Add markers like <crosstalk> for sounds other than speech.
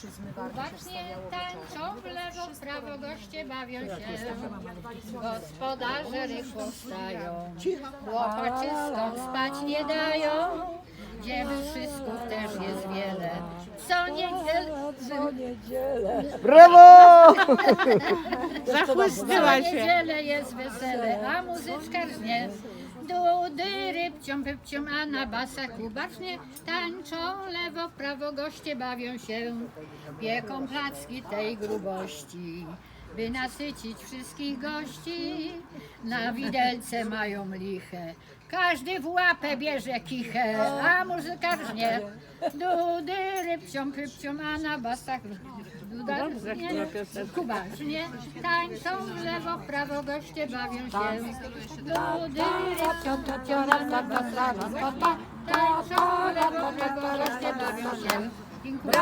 się wstawiało tańczą w lewo, w prawo, goście bawią się. Gospodarze rychło wstają, chłopacyskom spać nie dają. Dziewy wszystko też jest wiele. Co niedzielę, Brawo! <laughs> co niedzielę jest wesele, a muzyczka rżnie. Dudy, rybcią, pypcią, a na basach bacznie tańczą lewo, prawo, goście bawią się. Pieką placki tej grubości, by nasycić wszystkich gości. Na widelce mają liche, każdy w łapę bierze kichę, a muzyka rżnie. Dudy, rybcią, pypcią, a na basach duda rżnie. Kubacznie tańczą w lewo, w prawo, goście bawią się. Dudy, rybcią, pypcią, a na basach tańczą w lewo, w prawo, goście bawią się. Dziękuję.